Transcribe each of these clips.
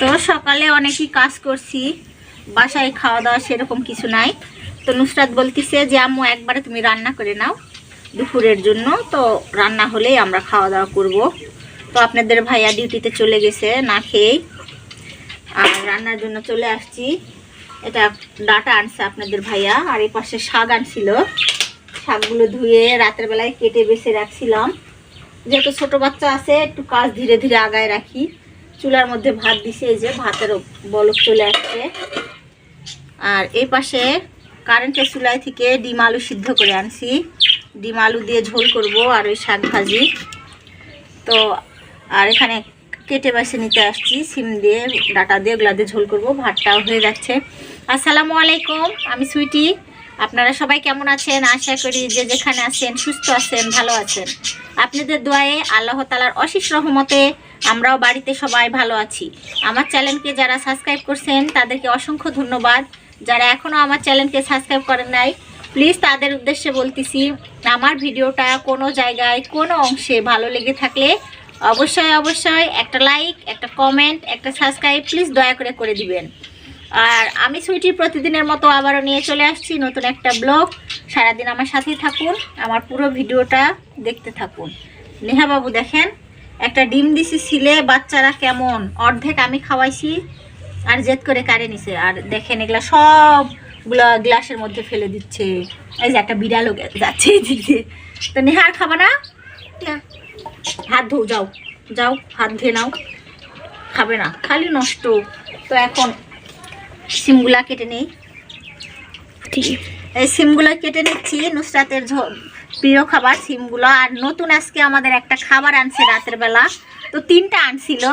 তো সকালে অনেকই কাজ করছি। বাসায় খাওয়া দাওয়া সেরকম কিছু নাই। তো নুসরাত বলতিছে যে, আম্মু, একবারে তুমি রান্না করে নাও দুপুরের জন্য। তো রান্না হলেই আমরা খাওয়া দাওয়া করব। তো আপনাদের ভাইয়া ডিউটিতে চলে গেছে না খেয়েই। আর রান্নার জন্য চলে আসছি। এটা ডাটা আনছে আপনাদের ভাইয়া। আর এই পাশে শাক আনছিল। শাকগুলো ধুয়ে রাতের বেলায় কেটে বেছে রাখছিলাম। যেহেতু ছোট বাচ্চা আছে, একটু কাজ ধীরে ধীরে আগায় রাখি। চুলার মধ্যে ভাত দিছে, এই যে ভাতের বলক চলে আসছে। আর এই পাশে কারেন্টের চুলায় থেকে ডিম আলু সিদ্ধ করে আনছি। ডিম আলু দিয়ে ঝোল করব আর ওই শাক ভাজি। তো, আর এখানে কেটে বাছে নিতে আসছি, সিম দিয়ে, ডাটা দিয়ে, ওগুলা দিয়ে ঝোল করব, ভাতটাও হয়ে যাচ্ছে। আসসালামু আলাইকুম, আমি সুইটি। আপনারা সবাই কেমন আছেন? আশা করি যে যেখানে আছেন, সুস্থ আছেন, ভালো আছেন। আপনাদের দোয়ায়ে আল্লাহ তালার অশেষ রহমতে আমরাও বাড়িতে সবাই ভালো আছি। আমার চ্যানেলকে যারা সাবস্ক্রাইব করছেন, তাদেরকে অসংখ্য ধন্যবাদ। যারা এখনও আমার চ্যানেলকে সাবস্ক্রাইব করেন নাই, প্লিজ তাদের উদ্দেশ্যে বলতেছি, আমার ভিডিওটা কোনো জায়গায়, কোনো অংশে ভালো লেগে থাকলে অবশ্যই অবশ্যই একটা লাইক, একটা কমেন্ট, একটা সাবস্ক্রাইব প্লিজ দয়া করে করে দিবেন। আর আমি সুইটি প্রতিদিনের মতো আবারও নিয়ে চলে আসছি নতুন একটা ব্লগ। সারাদিন আমার সাথেই থাকুন, আমার পুরো ভিডিওটা দেখতে থাকুন। নেহা বাবু দেখেন। একটা ডিম দিছি ছিলে বাচ্চারা কেমন? অর্ধেক আমি খাওয়াইছি আর জেদ করে কারে নিছে। আর দেখেন এগুলা সবগুলো গ্লাসের মধ্যে ফেলে দিচ্ছে। এই যে একটা বিড়ালও যাচ্ছে এদিক। তো নেহা আর খাবা না। হাত ধো যাও। যাও হাত ধুয়ে নাও। খাবে না খালি নষ্ট। তো এখন সিমগুলা কেটে নেই। ঠিক। এই সিমগুলো কেটে নিচ্ছি নুসরাতের ঝ- প্রিয় খাবার সিমগুলো। আর নতুন আজকে আমাদের একটা খাবার আনছে রাতের বেলা। তো তিনটা আনছিল।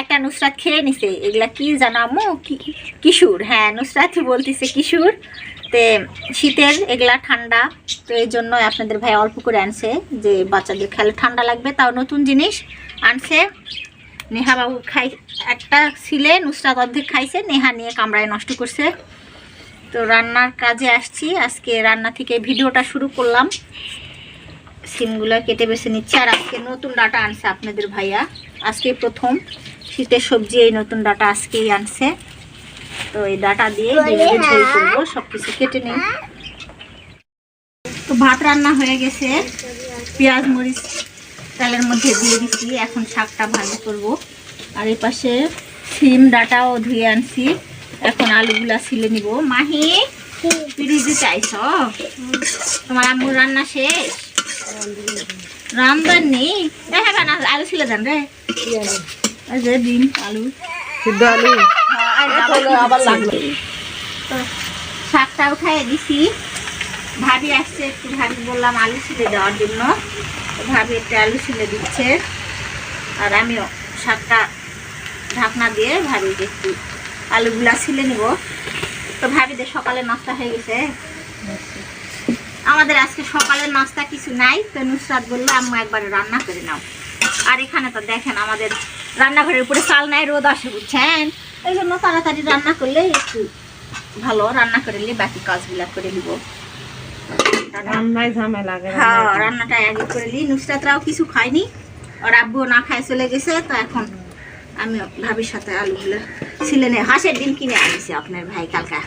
একটা নুসরাত খেয়ে নিছে। এগুলা কি জানামো? কিশোর। হ্যাঁ নুসরাতই বলতেছে কিশোর। তে শীতের, এগুলা ঠান্ডা। তো এই জন্য আপনাদের ভাই অল্প করে আনছে। যে বাচ্চাদের খেলে ঠান্ডা লাগবে, তাও নতুন জিনিস আনছে। নেহা বাবু খাই একটা ছিলে, নুসরাত অর্ধেক খাইছে। নেহা নিয়ে কামড়ায় নষ্ট করছে। তো রান্নার কাজে আসছি। আজকে রান্না থেকে ভিডিওটা শুরু করলাম। সিমগুলো কেটে বেছে নিচ্ছি। আর আজকে নতুন ডাটা আনছে আপনাদের ভাইয়া। আজকে প্রথম শীতের সবজি এই নতুন ডাটা আজকেই আনছে। তো এই ডাটা দিয়ে ডিমের ঝোল করব সব কিছু কেটে নিই। তো ভাত রান্না হয়ে গেছে। পেঁয়াজ মরিচ তেলের মধ্যে দিয়ে দিচ্ছি। এখন শাকটা ভালো করব। আর এই পাশে সিম ডাটাও ধুয়ে আনছি। এখন আলুগুলা ছিলে নিব। মাহি পিড়িতে চাইছ? তোমার আম্মুর রান্না শেষ? রান্দার নেই দেখা না আলু ছিলে দেন রে। যে ডিম আলু। সিদ্ধ আলু। আবার লাগল শাকটা উঠাই দিছি। ভাবি আসছে একটু ভাবি বললাম আলু ছিলে দেওয়ার জন্য। ভাবি একটু আলু ছিলে দিচ্ছে। আর আমিও শাকটা ঢাকনা দিয়ে ভাবিকে একটু আলুগুলা ছিলে নিব। তো ভাবিদের সকালে নাস্তা হয়ে গেছে। আমাদের আজকে সকালের নাস্তা কিছু নাই তো নুসরাত বলল আম্মু একবারে রান্না করে নাও। আর এখানে তো দেখেন আমাদের রান্নাঘরের উপরে চাল নাই রোদ আসে বুঝছেন? এই জন্য তাড়াতাড়ি রান্না করলে একটু ভালো রান্না করে নিলে বাকি কাজগুলা করে নিব। রান্নায় ঝামেলা লাগে হ্যাঁ রান্নাটা আগে করে নিই। নুসরাতরাও কিছু খায়নি আর আব্বুও না খায় চলে গেছে তো এখন আমি ভাবির সাথে আলুগুলো ছিলে নে হাঁসের ডিম কিনে আনছি আপনার ভাই কালকা।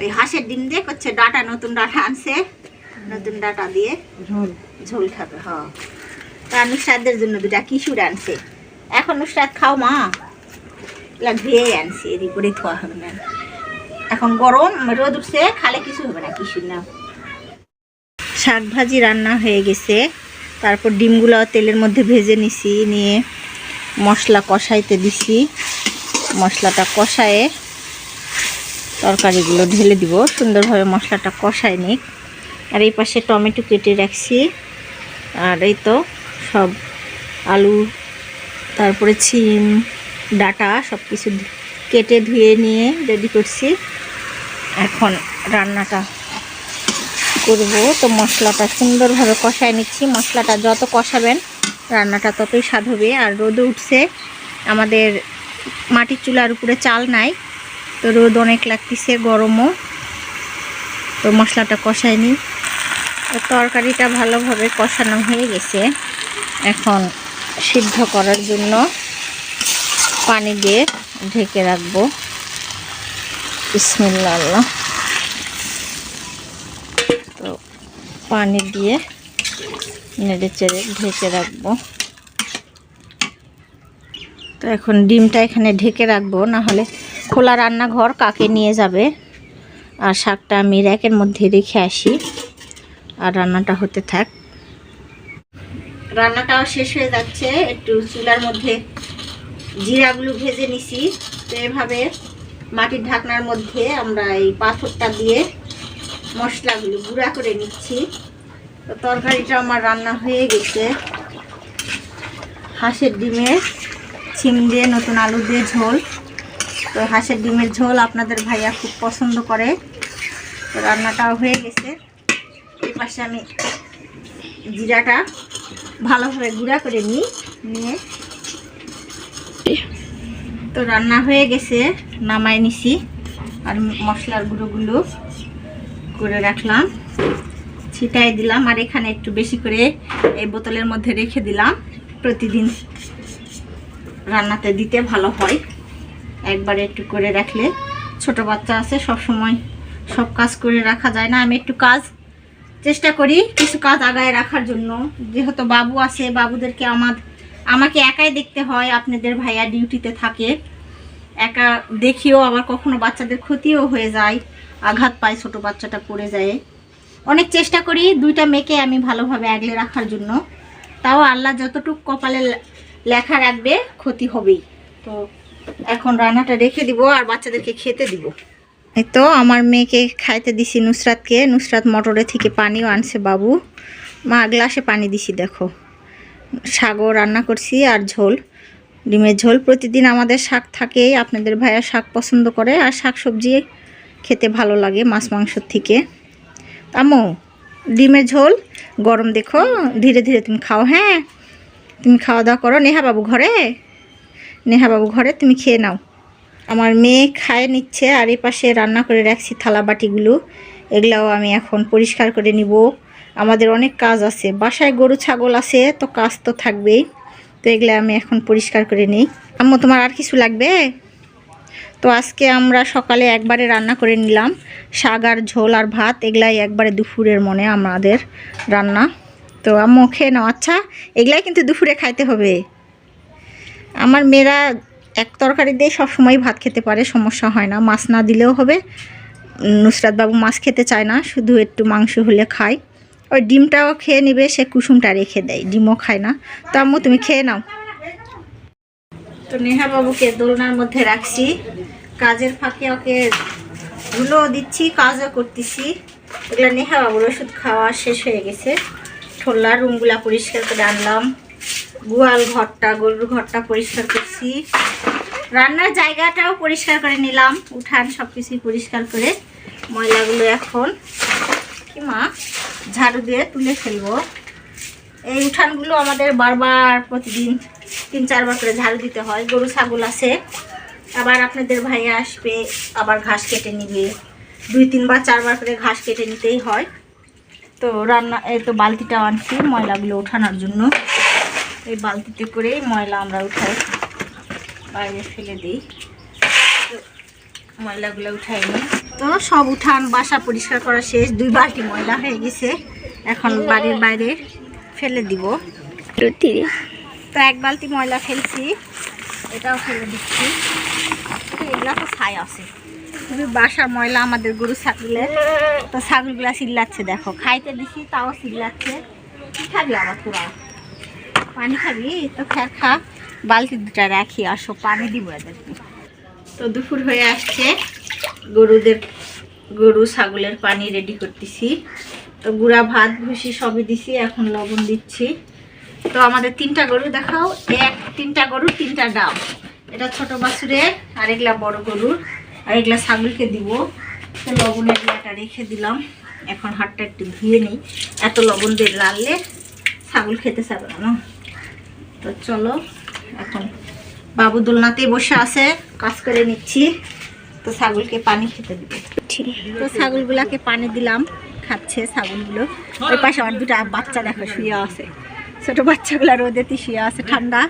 ওই হাঁসের ডিম দিয়ে করছে ডাটা নতুন ডাটা আনছে। নতুন ডাটা দিয়ে ঝোল। ঝোল খাবে হ। তা নুসরাতদের জন্য দুটা কিশোর আনছে। এখন নুসরাত খাও মা। এগুলা ধুয়ে আনছি এদিক করে ধোয়া হবে না। এখন গরম রোদ উঠছে খালে কিছু হবে না কিশোর না। শাক ভাজি রান্না হয়ে গেছে। তারপর ডিমগুলো তেলের মধ্যে ভেজে নিছি নিয়ে মশলা কষাইতে দিছি। মশলাটা কষায়ে তরকারিগুলো ঢেলে দিব। সুন্দরভাবে মশলাটা কষায় নিক। আর এই পাশে টমেটো কেটে রাখছি। আর এই তো সব আলু, তারপরে ছিম, ডাটা সব কিছু কেটে ধুয়ে নিয়ে রেডি করছি। এখন রান্নাটা করব। তো মশলাটা সুন্দরভাবে কষায় নিচ্ছি। মশলাটা যত কষাবেন, রান্নাটা ততই স্বাদ হবে। আর রোদে উঠছে। আমাদের মাটির চুলার উপরে চাল নাই। তো রোদ অনেক লাগতেছে, গরমও। তো মশলাটা কষায় নিই। তো তরকারিটা ভালোভাবে কষানো হয়ে গেছে। এখন সিদ্ধ করার জন্য পানি দিয়ে ঢেকে রাখব। বিসমিল্লাহ। আল্লাহ। তো পানি দিয়ে নেড়ে চেড়ে ঢেকে রাখব। তো এখন ডিমটা এখানে ঢেকে রাখব না হলে খোলা রান্নাঘর কাকে নিয়ে যাবে? আর শাকটা আমি র্যাকের মধ্যে রেখে আসি। আর রান্নাটা হতে থাক। রান্নাটাও শেষ হয়ে যাচ্ছে। একটু চুলার মধ্যে জিরাগুলো ভেজে নিছি। তো এভাবে মাটির ঢাকনার মধ্যে আমরা এই পাথরটা দিয়ে মশলাগুলো গুঁড়া করে নিচ্ছি। তো তরকারিটা আমার রান্না হয়ে গেছে। হাঁসের ডিমে ছিম দিয়ে নতুন আলু দিয়ে ঝোল। তো হাঁসের ডিমের ঝোল আপনাদের ভাইয়া খুব পছন্দ করে। তো রান্নাটাও হয়ে গেছে। এই পাশে আমি জিরাটা ভালোভাবে গুঁড়া করে নিই, নিয়ে। তো রান্না হয়ে গেছে, নামায় নিছি। আর মশলার গুঁড়োগুলো করে রাখলাম। ছিটাই দিলাম, আর এখানে একটু বেশি করে এই বোতলের মধ্যে রেখে দিলাম। প্রতিদিন রান্নাতে দিতে ভালো হয়। একবারে একটু করে রাখলে ছোট বাচ্চা আছে, সব সময় সব কাজ করে রাখা যায় না। আমি একটু কাজ চেষ্টা করি কিছু কাজ আগায় রাখার জন্য। যেহেতু বাবু আছে, বাবুদেরকে আমার আমাকে একাই দেখতে হয়, আপনাদের ভাইয়া ডিউটিতে থাকে। একা দেখিও আবার কখনো বাচ্চাদের ক্ষতিও হয়ে যায়, আঘাত পায় ছোট বাচ্চাটা পড়ে যায়। অনেক চেষ্টা করি দুইটা মেয়েকে আমি ভালোভাবে আগলে রাখার জন্য। তাও আল্লাহ যতটুকু কপালে লেখা রাখবে ক্ষতি হবেই। তো এখন রান্নাটা রেখে দিব আর বাচ্চাদেরকে খেতে দিব। এই তো আমার মেয়েকে খাইতে দিছি নুসরাতকে। নুসরাত মটরে থেকে পানিও আনছে বাবু। মা গ্লাসে পানি দিছি, দেখো। শাকও রান্না করছি আর ঝোল। ডিমের ঝোল প্রতিদিন আমাদের শাক থাকেই, আপনাদের ভাইয়া শাক পছন্দ করে আর শাক সবজি খেতে ভালো লাগে মাছ মাংসর থেকে। আমো ডিমের ঝোল? গরম দেখো, ধীরে ধীরে তুমি খাও হ্যাঁ? তুমি খাওয়া দাওয়া করো। নেহা বাবু ঘরে? নেহা বাবু ঘরে, তুমি খেয়ে নাও। আমার মেয়ে খায় নিচ্ছে, আর এই পাশে রান্না করে রাখছি থালা বাটিগুলো। এগুলাও আমি এখন পরিষ্কার করে নিব। আমাদের অনেক কাজ আছে। বাসায় গরু, ছাগল আছে, তো কাজ তো থাকবেই। তো এগুলো আমি এখন পরিষ্কার করে নিই। আম্মু, তোমার আর কিছু লাগবে? তো আজকে আমরা সকালে একবারে রান্না করে নিলাম। শাক আর ঝোল আর ভাত, এগুলাই একবারে দুপুরের মনে আমাদের রান্না। তো আম্মু, খেয়ে নাও। আচ্ছা এগুলাই কিন্তু দুপুরে খাইতে হবে। আমার মেয়েরা এক তরকারি দিয়ে সবসময় ভাত খেতে পারে, সমস্যা হয় না। মাছ না দিলেও হবে। নুসরাত বাবু মাছ খেতে চায় না, শুধু একটু মাংস হলে খায়। ওই ডিমটাও খেয়ে নেবে, সে কুসুমটা রেখে দেয়, ডিমও খায় না। তো আম্মু, তুমি খেয়ে নাও। তো নেহা বাবুকে দোলনার মধ্যে রাখছি। কাজের ফাঁকে ওকে ধুলো দিচ্ছি, কাজও করতেছি। এগুলো নেহা বাবুর ওষুধ খাওয়া শেষ হয়ে গেছে। ঠোল্লার রুমগুলা পরিষ্কার করে আনলাম। গোয়াল ঘরটা, গরুর ঘরটা পরিষ্কার করছি। রান্নার জায়গাটাও পরিষ্কার করে নিলাম। উঠান সব কিছুই পরিষ্কার করে ময়লাগুলো এখন কি মা? ঝাড়ু দিয়ে তুলে ফেলব। এই উঠানগুলো আমাদের বারবার প্রতিদিন তিন, চারবার করে ঝাড়ু দিতে হয়। গরু, ছাগল আছে। আবার আপনাদের ভাইয়া আসবে, আবার ঘাস কেটে নিবে। দুই, তিনবার, চারবার করে ঘাস কেটে নিতেই হয়। তো রান্না, এই তো বালতিটা আনছি ময়লাগুলো ওঠানোর জন্য। এই বালতিতে করেই ময়লা আমরা উঠাই। বাইরে ফেলে দিই। ময়লাগুলো উঠাই নিই তো সব উঠান, বাসা পরিষ্কার করা শেষ। দুই বালতি ময়লা হয়ে গেছে। এখন বাড়ির বাইরে ফেলে দিব। তো এক বালতি ময়লা ফেলছি। এটাও ফেলে দিচ্ছি। এগুলা তো ছাই আছে। খুবই বাসার ময়লা আমাদের গরু ছাগলের। তো ছাগলগুলা চিল্লাচ্ছে, দেখো। খাইতে দিছি, তাও চিল্লাচ্ছে। কি খাবি আবার তোরা পানি খাবি? তো খা খা। বালতি দুটা রাখি, আসো, পানি দিব এদেরকে। তো দুপুর হয়ে আসছে। গরুদের, গরু, ছাগলের পানি রেডি করতেছি। তো গুঁড়া, ভাত, ভুসি সবই দিছি, এখন লবণ দিচ্ছি। তো আমাদের তিনটা গরু দেখাও। এক, তিনটা গরু, তিনটা ডাব। এটা ছোট বাছুরের আর এগুলা বড় গরুর আর এগুলা ছাগলকে দিব। তো লবণের গুঁড়াটা রেখে দিলাম। এখন হাতটা একটু ধুয়ে নিই। এত লবণ দিয়ে লাললে ছাগল খেতে চাবে না? তো চলো, এখন বাবু দোলনাতেই বসে আছে, কাজ করে নিচ্ছি। তো ছাগলকে পানি খেতে দিব। তো ছাগলগুলাকে পানি দিলাম, খাচ্ছে ছাগলগুলো। ওই পাশে আর দুটা বাচ্চা দেখো শুয়ে আছে। ছোট বাচ্চাগুলো রোদেতে শুয়ে আছে, ঠান্ডা।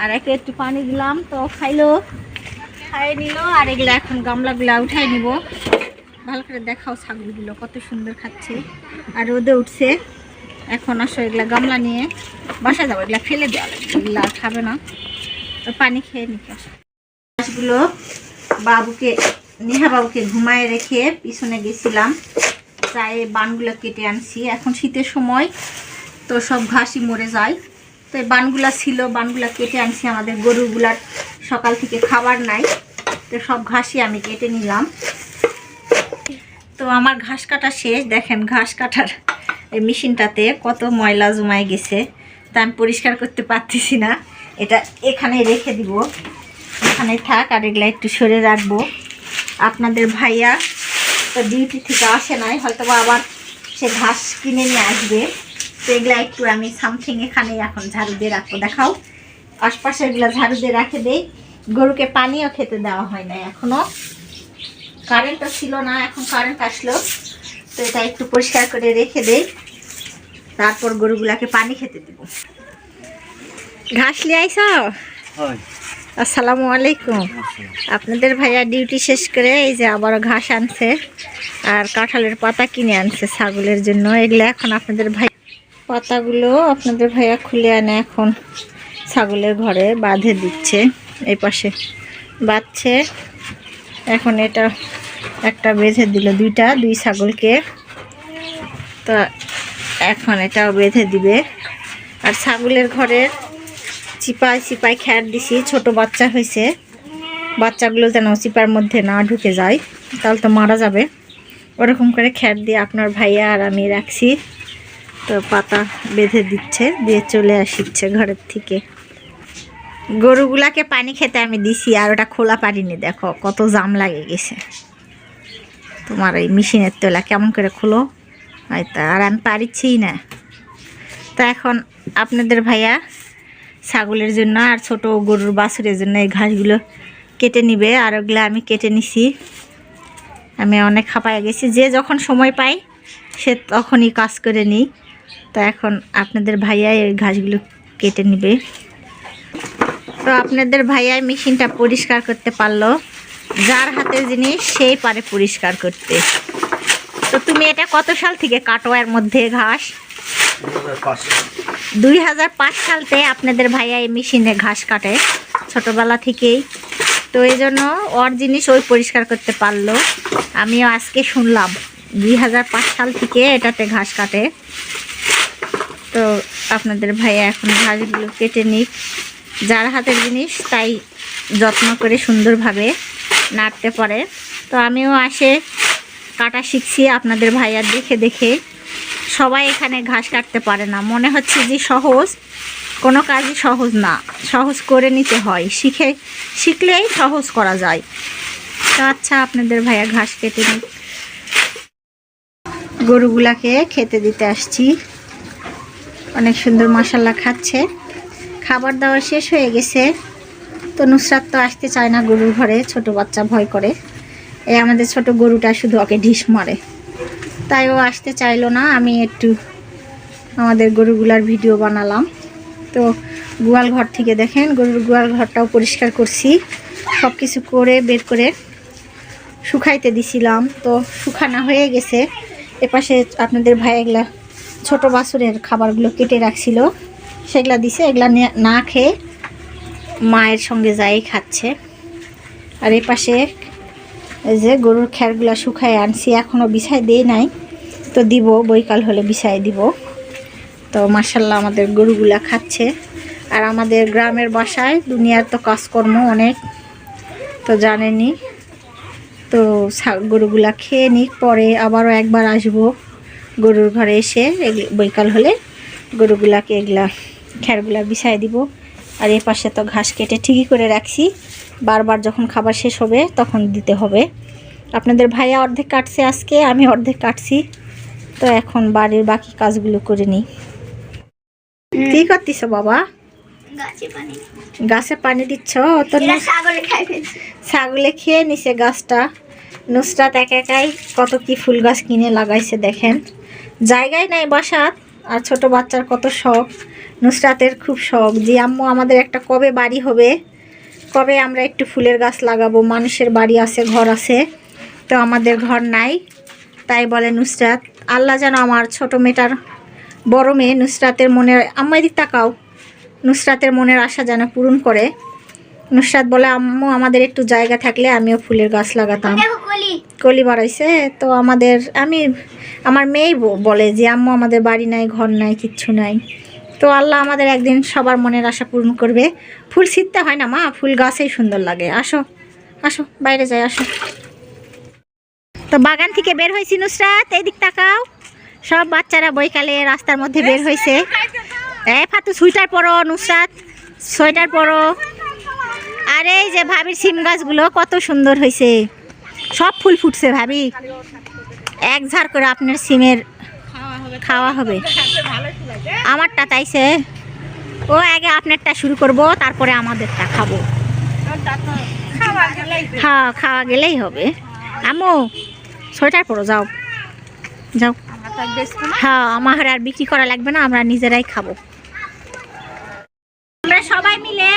আর একে একটু পানি দিলাম, তো খাইলো খাই নিল, আর এগুলো এখন গামলাগুলা উঠাই নিব। ভালো করে দেখাও ছাগলগুলো কত সুন্দর খাচ্ছে। আর রোদে উঠছে। এখন আসো এগুলা গামলা নিয়ে বাসা যাব, এগুলা ফেলে দেওয়া লাগবে, এগুলা খাবে না। তো পানি খেয়ে নিতে আসো। মাছগুলো বাবুকে, নেহা বাবুকে ঘুমায় রেখে পিছনে গেছিলাম। প্রায় বানগুলো কেটে আনছি। এখন শীতের সময়, তো সব ঘাসই মরে যায়। তো এই বানগুলা ছিল, বানগুলা কেটে আনছি। আমাদের গরুগুলার সকাল থেকে খাবার নাই। তো সব ঘাসই আমি কেটে নিলাম। তো আমার ঘাস কাটা শেষ। দেখেন ঘাস কাটার এই মেশিনটাতে কত ময়লা জমায় গেছে তা আমি পরিষ্কার করতে পারতেছি না। এটা এখানে রেখে দিব। এখানে থাক, আর এগুলা একটু সরে রাখব। আপনাদের ভাইয়া তো ডিউটি থেকে আসে নাই হয়তো আবার সে ঘাস কিনে নিয়ে আসবে। তো এগুলা একটু আমি সামথিং এখানে এখন ঝাড়ু দিয়ে রাখব। দেখাও, আশপাশে এগুলা ঝাড়ু দিয়ে রাখে দেই। গরুকে পানিও খেতে দেওয়া হয় না এখনও কারেন্টও ছিল না, এখন কারেন্ট আসলো। তো এটা একটু পরিষ্কার করে রেখে দেই। তারপর গরুগুলাকে পানি খেতে দেব। ঘাস লিয়ে আইস আসসালামু আলাইকুম। আপনাদের ভাইয়া ডিউটি শেষ করে এই যে আবারও ঘাস আনছে আর কাঁঠালের পাতা কিনে আনছে ছাগলের জন্য। এগুলো এখন আপনাদের ভাই পাতাগুলো আপনাদের ভাইয়া খুলে আনে এখন। ছাগলের ঘরে বাঁধে দিচ্ছে। এই পাশে বাঁধছে। এখন এটা একটা বেঁধে দিল দুইটা দুই ছাগলকে। তো এখন এটাও বেঁধে দিবে। আর ছাগলের ঘরের চিপায় চিপায় খ্যার দিছি, ছোট বাচ্চা হয়েছে। বাচ্চাগুলো যেন চিপার মধ্যে না ঢুকে যায়, তাহলে তো মারা যাবে। ওরকম করে খ্যার দিয়ে আপনার ভাইয়া আর আমি রাখছি। তো পাতা বেঁধে দিচ্ছে, দিয়ে চলে আসিচ্ছে ঘরের থেকে। গরুগুলাকে পানি খেতে আমি দিছি, আর ওটা খোলা পারিনি দেখো, কত জাম লাগে গেছে। তোমার ওই মেশিনের তোলা কেমন করে খোলো। হয়তো আর আমি পারিচ্ছি না। তো এখন আপনাদের ভাইয়া ছাগলের জন্য আর ছোট গরুর বাছুরের জন্য এই ঘাসগুলো কেটে নিবে, আর ওগুলো আমি কেটে নিছি। আমি অনেক খাপায় গেছি, যে যখন সময় পাই সে তখনই কাজ করে নিই। তো এখন আপনাদের ভাইয়া এই ঘাসগুলো কেটে নিবে। তো আপনাদের ভাইয়া মেশিনটা পরিষ্কার করতে পারল, যার হাতের জিনিস সেই পারে পরিষ্কার করতে। তো তুমি এটা কত সাল থেকে কাটো এর মধ্যে ঘাস? দুই হাজার পাঁচ সালতে আপনাদের ভাইয়া এই মেশিনে ঘাস কাটে ছোটবেলা থেকেই। তো এই জন্য ওর জিনিস ওই পরিষ্কার করতে পারল। আমিও আজকে শুনলাম দুই হাজার পাঁচ সাল থেকে এটাতে ঘাস কাটে। তো আপনাদের ভাইয়া এখন ঘাসগুলো কেটে নিক। যার হাতের জিনিস তাই যত্ন করে সুন্দরভাবে নাড়তে পারে। তো আমিও আসে কাটা শিখছি আপনাদের ভাইয়ার দেখে দেখে। সবাই এখানে ঘাস কাটতে পারে না। মনে হচ্ছে যে সহজ। কোনো কাজই সহজ না। সহজ করে নিতে হয়। শিখে, শিখলেই সহজ করা যায়। তো আচ্ছা আপনাদের ভাইয়া ঘাস কেটে নিক। গরুগুলাকে খেতে দিতে আসছি। অনেক সুন্দর মশাল্লা খাচ্ছে। খাবার দাবার শেষ হয়ে গেছে। তো নুসরাত তো আসতে চায় না গরুর ঘরে। ছোট বাচ্চা ভয় করে। এই আমাদের ছোট গরুটা শুধু ওকে ঢিস মারে। তাই ও আসতে চাইলো না, আমি একটু আমাদের গরুগুলার ভিডিও বানালাম। তো গোয়াল ঘর থেকে দেখেন, গরুর গোয়াল ঘরটাও পরিষ্কার করছি। সব কিছু করে, বের করে শুকাইতে দিছিলাম। তো শুকানো হয়ে গেছে। এপাশে আপনাদের ভাই এগুলা ছোটো বাছুরের খাবারগুলো কেটে রাখছিল। সেগুলা দিছে, এগুলা নে- খেয়ে মায়ের সঙ্গে যাই খাচ্ছে। আর এই পাশে এই যে গরুর খ্যারগুলা শুকায় আনছি এখনও বিছাই দিয়ে নাই। তো দিব, বৈকাল হলে বিছাই দিব। তো মার্শাল্লাহ আমাদের গরুগুলা খাচ্ছে। আর আমাদের গ্রামের বাসায় দুনিয়ার তো কাজকর্ম অনেক, তো জানেনি তো গরুগুলা খেয়ে নিক, পরে আবারও একবার আসব গরুর ঘরে এসে বৈকাল হলে গরুগুলাকে এগুলা খ্যারগুলা বিছাই দিব। আর এ পাশে তো ঘাস কেটে ঠিকই করে রাখছি। বারবার যখন খাবার শেষ হবে তখন দিতে হবে। আপনাদের ভাইয়া অর্ধেক কাটছে আজকে আমি অর্ধেক কাটছি। তো এখন বাড়ির বাকি কাজগুলো করে নিই। কি করতিস বাবা? গাছে পানি দিচ্ছ। তো ছাগলে খেয়ে নিছে গাছটা। নুসরাত একা একাই কত কি ফুল গাছ কিনে লাগাইছে দেখেন। জায়গায় নাই বাসাত আর ছোট বাচ্চার কত শখ। নুসরাতের খুব শখ যে আম্মু আমাদের একটা কবে বাড়ি হবে? কবে আমরা একটু ফুলের গাছ লাগাবো। মানুষের বাড়ি আছে ঘর আছে তো আমাদের ঘর নাই। তাই বলে নুসরাত আল্লাহ যেন আমার ছোট মেয়েটার বড় মেয়ে নুসরাতের মনের আম্মা এদিক তাকাও। নুসরাতের মনের আশা যেন পূরণ করে। নুসরাত বলে আম্মু আমাদের একটু জায়গা থাকলে আমিও ফুলের গাছ লাগাতাম। কলি। বাড়াইছে তো আমাদের আমি আমার মেয়েই বলে যে আম্মু আমাদের বাড়ি নাই ঘর নাই কিচ্ছু নাই। তো আল্লাহ আমাদের একদিন সবার মনের আশা পূরণ করবে। ফুল ছিঁড়তে হয় না মা, ফুল গাছেই সুন্দর লাগে। আসো আসো, বাইরে যাই, আসো। তো বাগান থেকে বের হয়েছি নুসরাত এই দিক তাকাও। সব বাচ্চারা বৈকালে রাস্তার মধ্যে বের হয়েছে। এ, ফাতু, সোয়েটার পরো নুসরাত, সোয়েটার পরো। আর, এই যে ভাবির সিম গাছগুলো কত সুন্দর হয়েছে। সব ফুল ফুটছে ভাবি। এক ঝাড় করে আপনার সিমের খাওয়া হবে। আমারটা তাইছে ও আগে আপনারটা শুরু করব, তারপরে আমাদেরটা খাব। খাওয়া খাওয়া গেলেই হবে। আমো সোয়েটার পরো, যাও। যাও। হ্যাঁ আমার আর বিক্রি করা লাগবে না, আমরা নিজেরাই খাব। আমরা সবাই মিলে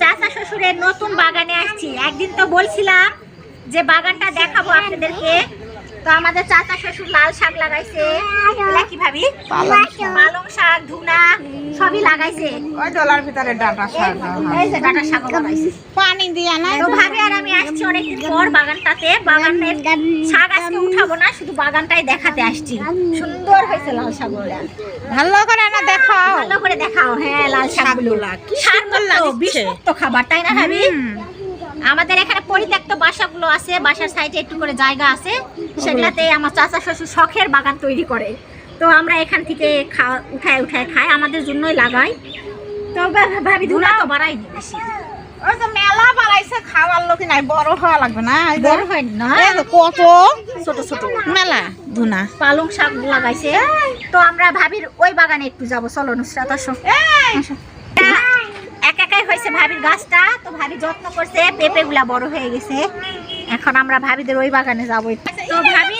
চাচা শ্বশুরের নতুন বাগানে আসছি। একদিন তো বলছিলাম যে বাগানটা দেখাবো আপনাদেরকে। তো আমাদের চাচা শ্বশুর লাল শাক লাগাইছে। এগুলা কি ভাবি? পালং শাক। ধুনা সবই লাগাইছে। ওই ডলার ভিতরে ডাটা শাক? এই যে ডাঁটা শাক লাগাইছে। পানি দিয়া না। তো ভাবি আর আমি আসছি অনেকদিন পর বাগানটাতে। বাগানের শাক আজকে উঠাবো না শুধু বাগানটাই দেখাতে আসছি। সুন্দর হয়েছে লাল শাকগুলা। ভালো করে না দেখাও। ভালো করে দেখাও হ্যাঁ লাল শাকগুলো কি শাক সুন্দর তো লাগছে। বিষমুক্ত খাবার তাই না ভাবি? আমাদের এখানে পরিত্যক্ত বাসাগুলো আছে বাসার সাইডে একটু করে জায়গা আছে। সেগুলাতে আমার চাচা শ্বশুর শখের বাগান তৈরি করে। তো আমরা এখান থেকে খাওয়া উঠায় উঠায় খাই আমাদের জন্যই লাগাই। তো ভাবি ধুলা তো বাড়াই বেশি। ওই তো মেলা বাড়াইছে খাওয়ার লোক নাই বড় হওয়া লাগবে না বড় হয় না? এই কত? ছোট ছোট মেলা ধুনা পালং শাক লাগাইছে তো আমরা ভাবির ওই বাগানে একটু যাব চলো নুসরাত আসো। এক একাই হয়েছে ভাবির গাছটা তো ভাবি যত্ন করছে পেঁপে গুলা বড় হয়ে গেছে। এখন আমরা ভাবিদের ওই বাগানে যাব। তো ভাবি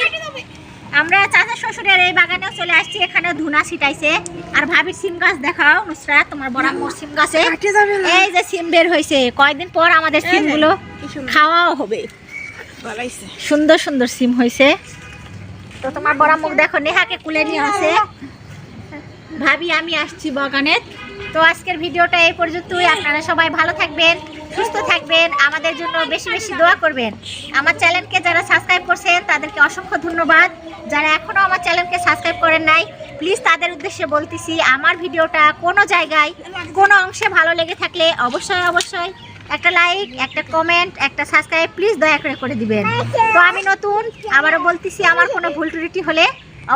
আমরা চাচা শ্বশুরের এই বাগানেও চলে আসছি এখানে ধুনা ছিটাইছে। আর ভাবির সিম গাছ দেখাও নুসরাত তোমার বরাবর সিম গাছে। এই যে সিম বের হয়েছে কয়েকদিন পর আমাদের সিমগুলো খাওয়াও হবে। সুন্দর সুন্দর সিম হয়েছে। তো তোমার বড় মুখ দেখো নেহাকে কুলে নিয়ে আসে ভাবি আমি আসছি বাগানে। তো আজকের ভিডিওটা এই পর্যন্তই। আপনারা সবাই ভালো থাকবেন, সুস্থ থাকবেন, আমাদের জন্য বেশি বেশি দোয়া করবেন। আমার চ্যানেলকে যারা সাবস্ক্রাইব করছেন, তাদেরকে অসংখ্য ধন্যবাদ। যারা এখনও আমার চ্যানেলকে সাবস্ক্রাইব করেন নাই, প্লিজ তাদের উদ্দেশ্যে বলতেছি, আমার ভিডিওটা কোনো জায়গায়, কোনো অংশে ভালো লেগে থাকলে অবশ্যই অবশ্যই একটা লাইক, একটা কমেন্ট, একটা সাবস্ক্রাইব প্লিজ দয়া করে করে দিবেন। তো আমি নতুন, আবারও বলতেছি, আমার কোনো ভুল ত্রুটি হলে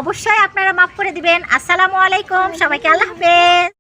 অবশ্যই আপনারা মাফ করে দিবেন। আসসালামু আলাইকুম, সবাইকে আল্লাহ হাফেজ।